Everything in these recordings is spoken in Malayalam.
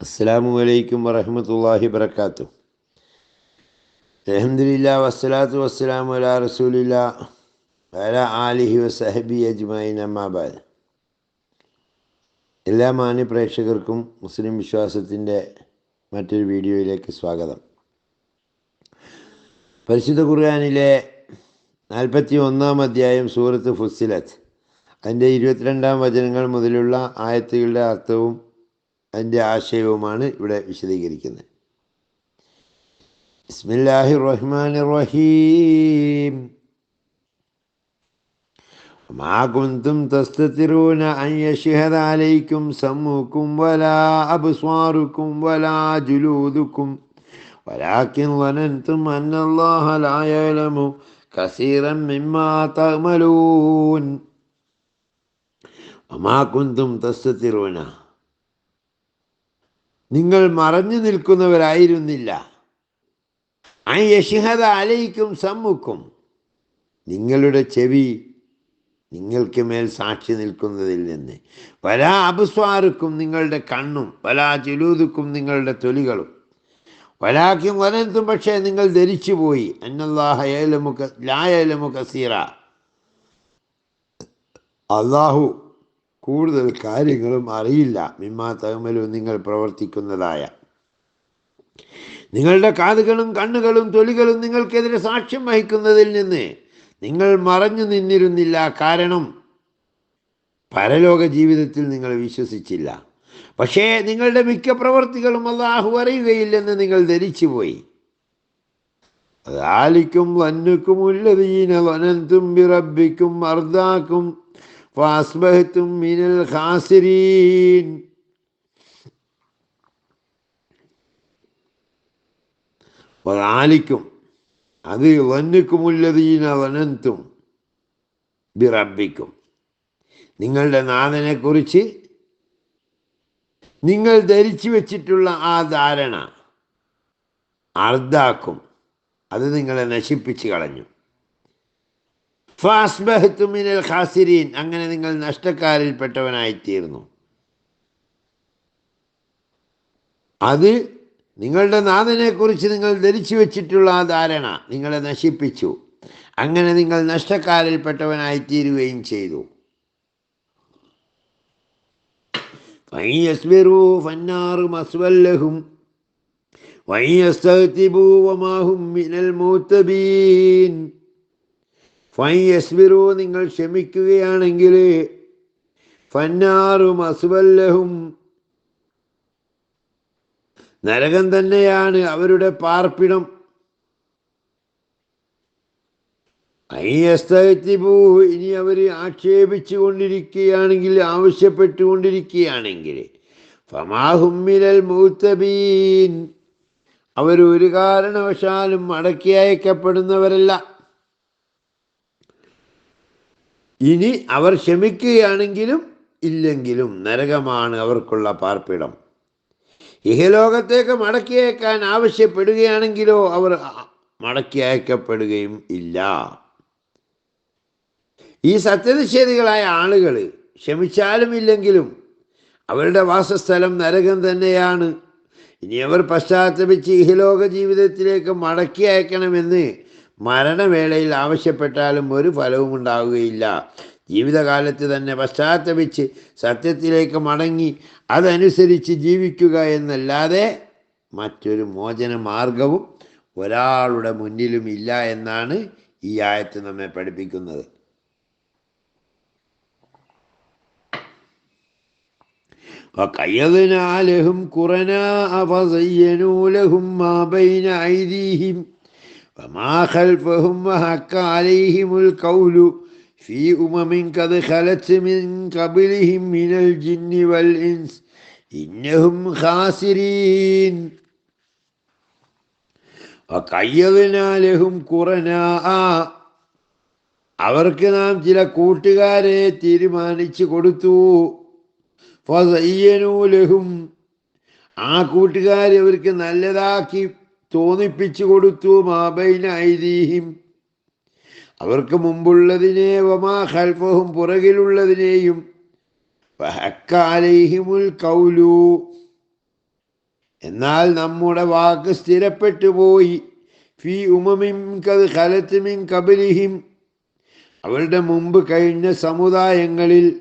അസ്സാമു അലൈക്കും വറഹമത്തല്ലാഹി വബർക്കാത്തു അലഹമില്ല വസ്സലാത്തു വസ്സലാമു അലാ റസൂലില്ല അല ആലിഹി വസഹബി അജ്മൈൻ അമ്മാബാദ് എല്ലാ മാന്യ പ്രേക്ഷകർക്കും മുസ്ലിം വിശ്വാസത്തിന്റെ മറ്റൊരു വീഡിയോയിലേക്ക് സ്വാഗതം. പരിശുദ്ധ ഖുർആാനിലെ നാൽപ്പത്തി ഒന്നാം അധ്യായം സൂറത്ത് ഫുസിലത്ത് അതിന്റെ ഇരുപത്തിരണ്ടാം വചനങ്ങൾ മുതലുള്ള ആയത്തുകളുടെ അർത്ഥവും അതിൻ്റെ ആശയവുമാണ് ഇവിടെ വിശദീകരിക്കുന്നത് ബിസ്മില്ലാഹി റഹ്മാൻ റഹീം ما كنتم تستترون أن يشهد عليكم سموكم ولا أبصاركم ولا جلودكم ولكن ظننتم أن الله لا يعلم كثيرا مما تعملون وما كنتم تستترون നിങ്ങൾ മറഞ്ഞു നിൽക്കുന്നവരായിരുന്നില്ല. ആ യഷിഹത അലയിക്കും സമ്മുക്കും. നിങ്ങളുടെ ചെവി നിങ്ങൾക്ക് മേൽ സാക്ഷി നിൽക്കുന്നതിൽ നിന്ന്. പല അപസ്വാറുക്കും നിങ്ങളുടെ കണ്ണും പല ചുലൂതുക്കും നിങ്ങളുടെ തൊലികളും. വലാക്കും വനത്തും പക്ഷേ നിങ്ങൾ ധരിച്ചു പോയി അന്നല്ലാഹയലമുഖ ലായലമുഖ സീറ. അള്ളാഹു കൂടുതൽ കാര്യങ്ങളും അറിയില്ല മിമ്മാ തകമലും നിങ്ങൾ പ്രവർത്തിക്കുന്നതായ നിങ്ങളുടെ കാതുകളും കണ്ണുകളും തൊലികളും നിങ്ങൾക്കെതിരെ സാക്ഷ്യം വഹിക്കുന്നതിൽ നിന്ന് നിങ്ങൾ മറഞ്ഞു നിന്നിരുന്നില്ല കാരണം പരലോക ജീവിതത്തിൽ നിങ്ങൾ വിശ്വസിച്ചില്ല പക്ഷേ നിങ്ങളുടെ മിക്ക പ്രവർത്തികളും അള്ളാഹു അറിയുകയില്ലെന്ന് നിങ്ങൾ ധരിച്ചുപോയി ذلكم ظنكم الذين ظننتم بربكم أرضاكم ഫാസ്ബഹത്തും മിനൽ ഖാസിരീൻ. ആലിക്കും അത് വന്നുക്കുമുള്ളതീന വനന്തും ബിറബിക്കും നിങ്ങളുടെ നാഥനെക്കുറിച്ച് നിങ്ങൾ ധരിച്ചു വെച്ചിട്ടുള്ള ആ ധാരണ അർദ്ധാക്കും അത് നിങ്ങളെ നശിപ്പിച്ചു കളഞ്ഞു. ഫാസ്ബഹത്തുമിനൽ ഖാസിരീൻ. അങ്ങനെ നിങ്ങൾ നഷ്ടക്കാരിൽപ്പെട്ടവനായിത്തീർന്നു. അത് നിങ്ങളുടെ നാഥനെക്കുറിച്ച് നിങ്ങൾ ധരിച്ചു വെച്ചിട്ടുള്ള ആ ധാരണ നിങ്ങളെ നശിപ്പിച്ചു. അങ്ങനെ നിങ്ങൾ നഷ്ടക്കാരിൽപ്പെട്ടവനായിത്തീരുകയും ചെയ്തു. മൂത്തബീൻ നിങ്ങൾ ക്ഷമിക്കുകയാണെങ്കിൽ ഫന്നാറും മസ്വല്ലഹും നരകം തന്നെയാണ് അവരുടെ പാർപ്പിടം. അയ്യസ്തൂ ഇനി അവർ ആക്ഷേപിച്ചു കൊണ്ടിരിക്കുകയാണെങ്കിൽ ആവശ്യപ്പെട്ടുകൊണ്ടിരിക്കുകയാണെങ്കിൽ ഫമാഹുമ്മിലൽ മൂത്തബീൻ അവരൊരു കാരണവശാലും മടക്കി അയക്കപ്പെടുന്നവരല്ല. ഇനി അവർ ക്ഷമിക്കുകയാണെങ്കിലും ഇല്ലെങ്കിലും നരകമാണ് അവർക്കുള്ള പാർപ്പിടം. ഇഹലോകത്തേക്ക് മടക്കി അയക്കാൻ ആവശ്യപ്പെടുകയാണെങ്കിലോ അവർ മടക്കി അയക്കപ്പെടുകയും ഇല്ല. ഈ സത്യനിഷേധികളായ ആളുകൾ ക്ഷമിച്ചാലും ഇല്ലെങ്കിലും അവരുടെ വാസസ്ഥലം നരകം തന്നെയാണ്. ഇനി അവർ പശ്ചാത്തപിച്ച് ഇഹലോക ജീവിതത്തിലേക്ക് മടക്കി അയക്കണമെന്ന് മരണവേളയിൽ ആവശ്യപ്പെട്ടാലും ഒരു ഫലവും ഉണ്ടാവുകയില്ല. ജീവിതകാലത്ത് തന്നെ പശ്ചാത്തപിച്ച് സത്യത്തിലേക്ക് മടങ്ങി അതനുസരിച്ച് ജീവിക്കുക എന്നല്ലാതെ മറ്റൊരു മോചന മാർഗവും ഒരാളുടെ മുന്നിലും ഇല്ല എന്നാണ് ഈ ആയത്ത് നമ്മെ പഠിപ്പിക്കുന്നത് ും. കുറനാ ലഹും മാ ബൈന ഐദീഹിം بين أيديهم وما خلفهم وحق عليهم القول في أمم قد خلت من قبلهم من الجن والإنس إنهم خاسرين وقيضنا لهم قرناء അവർക്ക് നാം ചില കൂട്ടുകാരെ തീരുമാനിച്ചു കൊടുത്തു ഫസയ്യനൂലഹും ആ കൂട്ടുകാരെ അവർക്ക് നല്ലതാക്കി തോന്നിപ്പിച്ചു കൊടുത്തു മാബൈന ഐദീഹിം. അവർക്ക് മുമ്പുള്ളതിനെ വമാ ഖൽഫഹും പുറകിലുള്ളതിനെയും ഫഹക്ക അലൈഹിമുൽ കൗലു എന്നാൽ നമ്മുടെ വാക്ക് സ്ഥിരപ്പെട്ടു പോയി. ഫി ഉമമിം കത് ഖലത്തുമിൻ കബലിഹിം അവരുടെ മുമ്പ് കഴിഞ്ഞ സമുദായങ്ങളിൽ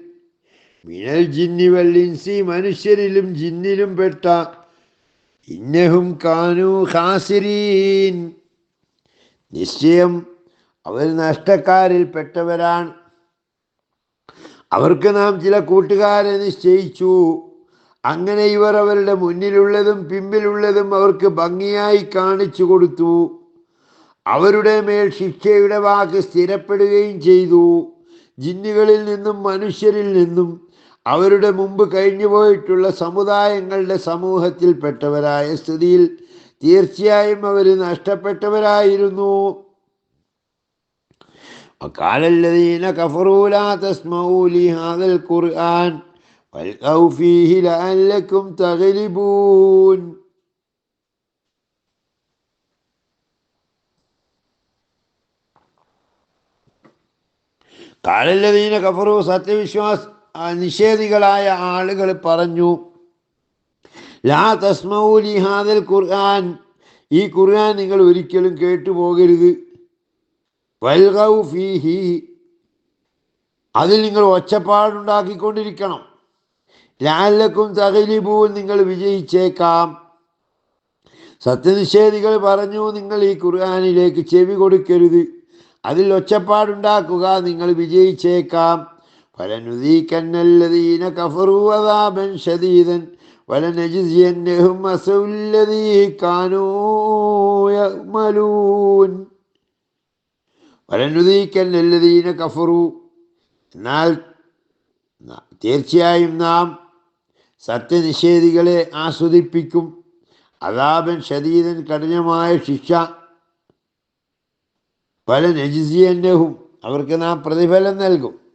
മിനൽ ജിന്നി വല്ലിൻസി മനുഷ്യരിലും ജിന്നിലും പെട്ട ഇന്നഹും കാനു ഹാസിരീൻ നിശ്ചയം അവർ നഷ്ടക്കാരിൽ പെട്ടവരാണ്. അവർക്ക് നാം ചില കൂട്ടുകാരെ നിശ്ചയിച്ചു. അങ്ങനെ ഇവർ അവരുടെ മുന്നിലുള്ളതും പിമ്പിലുള്ളതും അവർക്ക് ഭംഗിയായി കാണിച്ചു കൊടുത്തു. അവരുടെ മേൽ ശിക്ഷയുടെ വാക്ക് സ്ഥിരപ്പെടുകയും ചെയ്തു. ജിന്നുകളിൽ നിന്നും മനുഷ്യരിൽ നിന്നും അവരുടെ മുമ്പ് കഴിഞ്ഞുപോയിട്ടുള്ള സമുദായങ്ങളുടെ സമൂഹത്തിൽപ്പെട്ടവരായ സ്ഥിതിയിൽ തീർച്ചയായും അവർ നഷ്ടപ്പെട്ടവരായിരുന്നു. കാലല്ലതീന കഫറൂലാ ഖുർആൻ ഫീഹി കഫറു സത്യവിശ്വാസം നിഷേധികളായ ആളുകൾ പറഞ്ഞു ലാ തസ്മൗലി ഹാദൽ ഖുർആൻ. ഈ ഖുർആൻ നിങ്ങൾ ഒരിക്കലും കേട്ടുപോകരുത്. ഫീഹി. അതിൽ നിങ്ങൾ ഒച്ചപ്പാടുണ്ടാക്കിക്കൊണ്ടിരിക്കണം. ലാലക്കും തകലിബൂൻ നിങ്ങൾ വിജയിച്ചേക്കാം. സത്യനിഷേധികൾ പറഞ്ഞു നിങ്ങൾ ഈ ഖുർആാനിലേക്ക് ചെവി കൊടുക്കരുത്. അതിൽ ഒച്ചപ്പാടുണ്ടാക്കുക നിങ്ങൾ വിജയിച്ചേക്കാം. ഫലനുദീക്കന്നല്ലദീന കഫറു അദാബൻ ശദീദൻ വലനജിസിയന്നഹും അസൗല്ലദീ കാനൂ യഅ്മലൂൻ. വലനുദീക്കന്നല്ലദീന കഫറു. എന്നാൽ തീർച്ചയായും നാം സത്യനിഷേധികളെ ആസ്വദിപ്പിക്കും. അതാപൻ ശരീരൻ കഠിനമായ ശിക്ഷ. പല നജിസിയന്നഹും അവർക്ക് നാം പ്രതിഫലം നൽകും.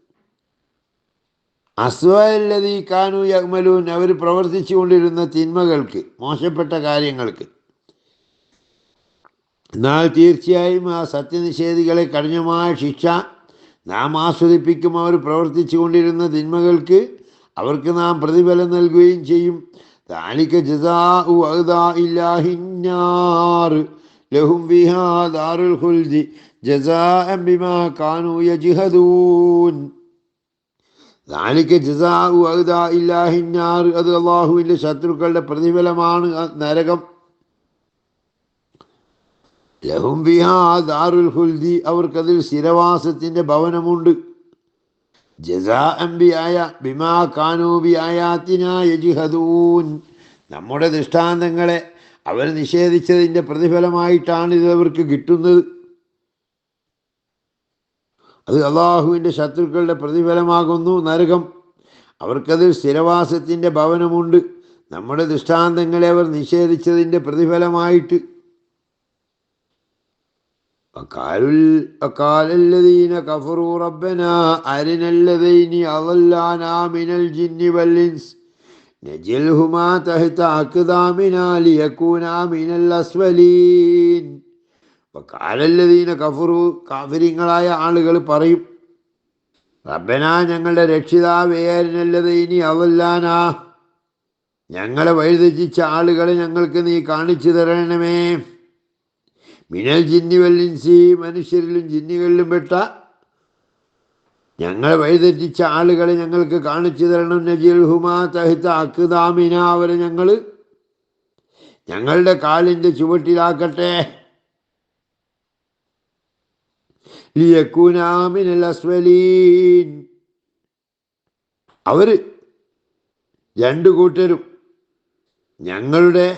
അസ്വല്ലതി കാനു യഗ്മലൂൻ അവർ പ്രവർത്തിച്ചു കൊണ്ടിരുന്ന തിന്മകൾക്ക് മോശപ്പെട്ട കാര്യങ്ങൾക്ക്. എന്നാൽ തീർച്ചയായും ആ സത്യനിഷേധികളെ കഠിനമായ ശിക്ഷ നാം ആസ്വദിപ്പിക്കും. അവർ പ്രവർത്തിച്ചു കൊണ്ടിരുന്ന തിന്മകൾക്ക് അവർക്ക് നാം പ്രതിഫലം നൽകുകയും ചെയ്യും. താലിക്ക ലഹും ബിഹാ ദാറുൽ ജസാ ബിമാ കാനു യജിഹദൂൻ. അത് അള്ളാഹുവിന്റെ ശത്രുക്കളുടെ പ്രതിഫലമാണ് നരകം. ലഹും ബിഹാ ഹുൽദി അവർക്കതിൽ സ്ഥിരവാസത്തിന്റെ ഭവനമുണ്ട്. ജസാ അംബിയായ ബിമാ കാനൂബി ആയാത്തിന യജിഹദൂൻ. നമ്മുടെ ദൃഷ്ടാന്തങ്ങളെ അവർ നിഷേധിച്ചതിന്റെ പ്രതിഫലമായിട്ടാണ് ഇത് അവർക്ക് കിട്ടുന്നത്. അത് അള്ളാഹുവിന്റെ ശത്രുക്കളുടെ പ്രതിഫലമാകുന്നു നരകം. അവർക്കതിൽ സ്ഥിരവാസത്തിന്റെ ഭവനമുണ്ട്. നമ്മുടെ ദൃഷ്ടാന്തങ്ങളെ അവർ നിഷേധിച്ചതിന്റെ പ്രതിഫലമായിട്ട്. വക്കാലുൽ വക്കാലല്ലദീന കഫറു റബ്ബന അരിനല്ലദൈനി അളല്ലാനാ മിനൽ ജിന്നി വൽ ഇൻസ്. നജിൽഹുമാ തഹ്ത അഖ്ദാമിനാ ലിയകൂനാ മിനൽ അസ്വലീൻ. അപ്പം കാലല്ലതീന കഫുറു കാഫിരിങ്ങളായ ആളുകൾ പറയും റബ്ബനാ ഞങ്ങളുടെ രക്ഷിതാവേരനല്ലത് ഇനി അവല്ലാനാ. ഞങ്ങളെ വഴിതെറ്റിച്ച ആളുകളെ ഞങ്ങൾക്ക് നീ കാണിച്ചു തരണമേ. മിനൽ ജിന്നിവല്ലിൻസി മനുഷ്യരിലും ജിന്നികളിലും പെട്ട ഞങ്ങളെ വഴിതെറ്റിച്ച ആളുകളെ ഞങ്ങൾക്ക് കാണിച്ചു തരണം. നജിൽ ഹുമാ തഹിത്ത അക്കുദാമിന അവരെ ഞങ്ങൾ ഞങ്ങളുടെ കാലിന്റെ ചുവട്ടിലാക്കട്ടെ. അവർ രണ്ടു കൂട്ടരും ഞങ്ങളുടെ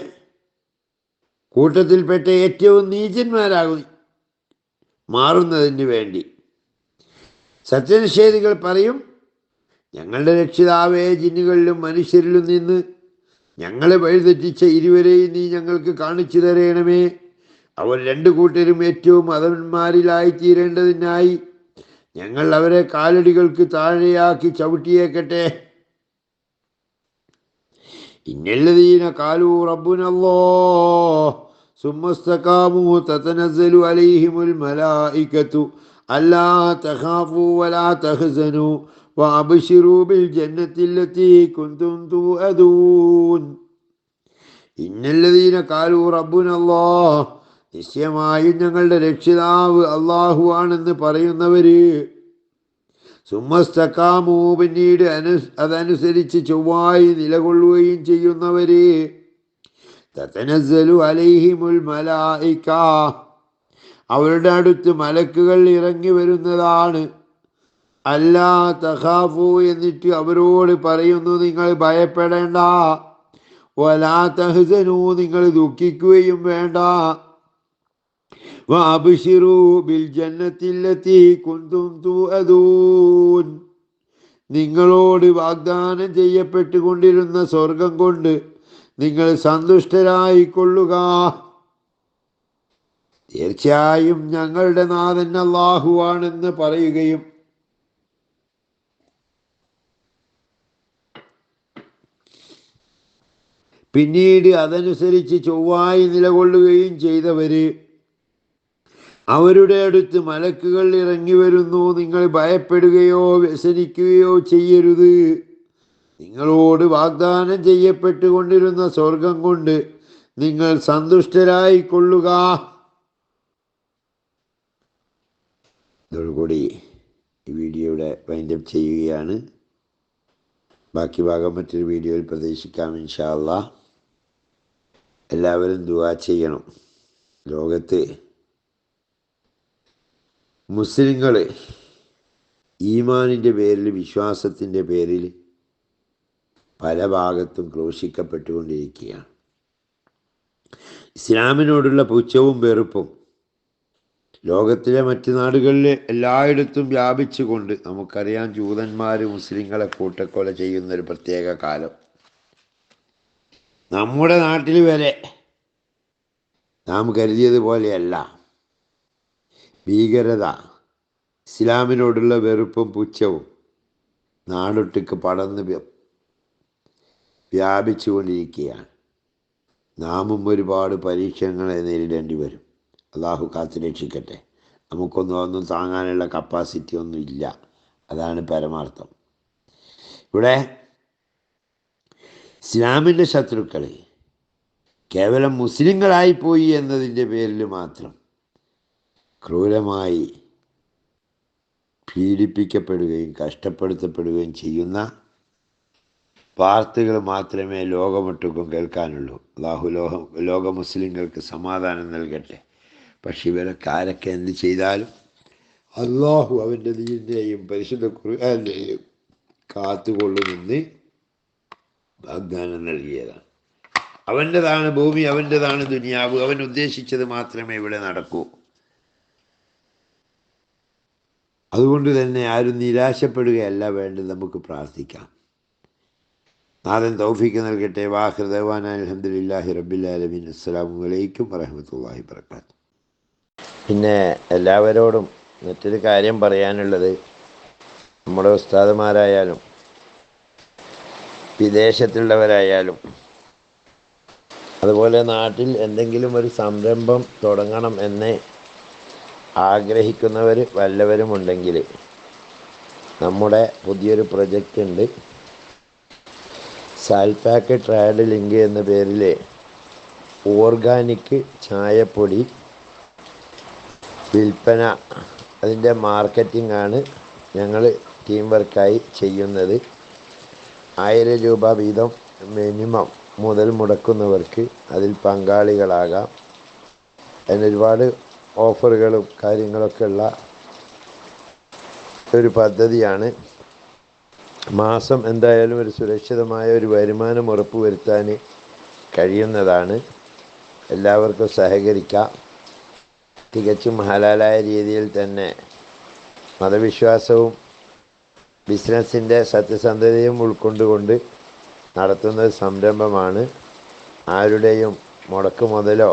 കൂട്ടത്തിൽപ്പെട്ട ഏറ്റവും നീചന്മാരാകും മാറുന്നതിന് വേണ്ടി. സത്യനിഷേധികൾ പറയും ഞങ്ങളുടെ രക്ഷിതാവേ ജിന്നുകളിലും മനുഷ്യരിലും നിന്ന് ഞങ്ങളെ വഴിതെറ്റിച്ച ഇരുവരെയും നീ ഞങ്ങൾക്ക് കാണിച്ചു തരയണമേ അവർ രണ്ടു കൂട്ടരും ഏറ്റവും മതന്മാരിലായി തീരേണ്ടതിനായി ഞങ്ങൾ അവരെ കാലടികൾക്ക് താഴെയാക്കി ചവിട്ടിയേക്കട്ടെ ഇന്നല്ലതീന കാലു റബ്ബുനല്ലോ സുമ്മസ്തകാമു തതനസ്സലു അലൈഹിമുൽ മലായികത്തു അല്ലാ തഖാഫു വലാ തഹ്സനു وأبشروا بالجنة التي كنتم توعدون ഇന്നല്ലതീന കാലു റബ്ബുനല്ലാ നിശ്ചയമായും ഞങ്ങളുടെ രക്ഷിതാവ് അള്ളാഹു ആണെന്ന് പറയുന്നവര്. സുമ്മസ്തക്കാമോ പിന്നീട് അനു അതനുസരിച്ച് ചൊവ്വായി നിലകൊള്ളുകയും ചെയ്യുന്നവര്. അവരുടെ അടുത്ത് മലക്കുകൾ ഇറങ്ങി വരുന്നതാണ്. അല്ലാ തഹാഫു എന്നിട്ട് അവരോട് പറയുന്നു നിങ്ങൾ ഭയപ്പെടേണ്ട. ഒലാ തഹസനു നിങ്ങൾ ദുഃഖിക്കുകയും വേണ്ട. വാബിഷിറു ബിൽ ജന്നത്തില്ലത്തി കുന്തും തുഅദൂൻ. നിങ്ങളോട് വാഗ്ദാനം ചെയ്യപ്പെട്ടുകൊണ്ടിരുന്ന സ്വർഗം കൊണ്ട് നിങ്ങൾ സന്തുഷ്ടരായിക്കൊള്ളുക. തീർച്ചയായും ഞങ്ങളുടെ നാഥൻ അള്ളാഹുവാണെന്ന് പറയുകയും പിന്നീട് അതനുസരിച്ച് ചൊവ്വായി നിലകൊള്ളുകയും ചെയ്തവര് അവരുടെ അടുത്ത് മലക്കുകൾ ഇറങ്ങി വരുന്നു. നിങ്ങൾ ഭയപ്പെടുകയോ വ്യസനിക്കുകയോ ചെയ്യരുത്. നിങ്ങളോട് വാഗ്ദാനം ചെയ്യപ്പെട്ടുകൊണ്ടിരുന്ന സ്വർഗം കൊണ്ട് നിങ്ങൾ സന്തുഷ്ടരായി കൊള്ളുക ഇതോടുകൂടി ഈ വീഡിയോയുടെ വൈൻഡപ്പ് ചെയ്യുകയാണ്. ബാക്കി ഭാഗം മറ്റൊരു വീഡിയോയിൽ പ്രതീക്ഷിക്കാം ഇൻഷാല്ല എല്ലാവരും ദുവാ ചെയ്യണം. ലോകത്ത് മുസ്ലിങ്ങൾ ഈമാനിന്റെ പേരിൽ വിശ്വാസത്തിന്റെ പേരിൽ പല ഭാഗത്തും ക്രോശിക്കപ്പെട്ടുകൊണ്ടിരിക്കുകയാണ്. ഇസ്ലാമിനോടുള്ള പുച്ഛവും വെറുപ്പും ലോകത്തിലെ മറ്റ് നാടുകളിൽ എല്ലായിടത്തും വ്യാപിച്ചുകൊണ്ട് നമുക്കറിയാം ജൂതന്മാർ മുസ്ലിങ്ങളെ കൂട്ടക്കൊല ചെയ്യുന്ന ഒരു പ്രത്യേക കാലം. നമ്മുടെ നാട്ടിൽ വരെ നാം കരുതിയതുപോലെയല്ല ഭീകരത ഇസ്ലാമിനോടുള്ള വെറുപ്പും പുച്ഛവും നാടൊട്ടിക്ക് പടർന്ന് വ്യാപിച്ചു വ്യാപിച്ചുകൊണ്ടിരിക്കുകയാണ്. നാമും ഒരുപാട് പരീക്ഷണങ്ങളെ നേരിടേണ്ടി വരും. അള്ളാഹു കാത്തു രക്ഷിക്കട്ടെ. നമുക്കൊന്നും ഒന്നും താങ്ങാനുള്ള കപ്പാസിറ്റി ഒന്നും ഇല്ല. അതാണ് പരമാർത്ഥം. ഇവിടെ ഇസ്ലാമിന്റെ ശത്രുക്കൾ കേവലം മുസ്ലിങ്ങളായിപ്പോയി എന്നതിന്റെ പേരിൽ മാത്രം ക്രൂരമായി പീഡിപ്പിക്കപ്പെടുകയും കഷ്ടപ്പെടുത്തപ്പെടുകയും ചെയ്യുന്ന വാർത്തകൾ മാത്രമേ ലോകമൊട്ടുക്കും കേൾക്കാനുള്ളൂ. അള്ളാഹു ലോക ലോക മുസ്ലിങ്ങൾക്ക് സമാധാനം നൽകട്ടെ. പക്ഷെ ഇവരൊക്കെ ആരൊക്കെ എന്ത് ചെയ്താലും അള്ളാഹു അവന്റെ ദീനെയും പരിശുദ്ധ ഖുർആാന്റെയും കാത്തുകൊള്ളുമെന്ന് വാഗ്ദാനം നൽകിയതാണ്. അവന്റെതാണ് ഭൂമി അവന്റെതാണ് ദുനിയാവ്. അവൻ ഉദ്ദേശിച്ചത് മാത്രമേ ഇവിടെ നടക്കൂ. അതുകൊണ്ട് തന്നെ ആരും നിരാശപ്പെടുകയല്ല വേണ്ടത് നമുക്ക് പ്രാർത്ഥിക്കാം. നാഥൻ തൗഫീക്ക് നൽകട്ടെ. വാഹൃദവാൻ അലഹമുല്ലാഹി റബ്ബിലാലമീൻ അസ്സലാമു അലൈക്കും വറഹമത്തല്ലാഹി വർക്കാത്തു പിന്നെ എല്ലാവരോടും മറ്റൊരു കാര്യം പറയാനുള്ളത് നമ്മുടെ ഉസ്താദുമാരായാലും വിദേശത്തുള്ളവരായാലും അതുപോലെ നാട്ടിൽ എന്തെങ്കിലും ഒരു സംരംഭം തുടങ്ങണം എന്ന് ആഗ്രഹിക്കുന്നവർ വല്ലവരുമുണ്ടെങ്കിൽ നമ്മുടെ പുതിയൊരു പ്രൊജക്റ്റ് ഉണ്ട്. സാൽപാക്ക് ട്രയഡ് ലിങ്ക് എന്ന പേരിൽ ഓർഗാനിക് ചായപ്പൊടി വിൽപ്പന. അതിന്റെ മാർക്കറ്റിംഗ് ആണ് ഞങ്ങൾ ടീം വർക്കായി ചെയ്യുന്നത്. ആയിരം രൂപ വീതം മിനിമം മുതൽ മുടക്കുന്നവർക്ക് അതിൽ പങ്കാളികളാകാം. അതിന് ഒരുപാട് ഓഫറുകളും കാര്യങ്ങളൊക്കെ ഉള്ള ഒരു പദ്ധതിയാണ്. മാസം എന്തായാലും ഒരു സുരക്ഷിതമായ ഒരു വരുമാനം ഉറപ്പുവരുത്താൻ കഴിയുന്നതാണ്. എല്ലാവർക്കും സഹകരിക്കാം. തികച്ചും ഹലാലായ രീതിയിൽ തന്നെ മതവിശ്വാസവും ബിസിനസ്സിന്റെ സത്യസന്ധതയും ഉൾക്കൊണ്ടുകൊണ്ട് നടത്തുന്ന സംരംഭമാണ്. ആരുടെയും മുടക്ക് മുതലോ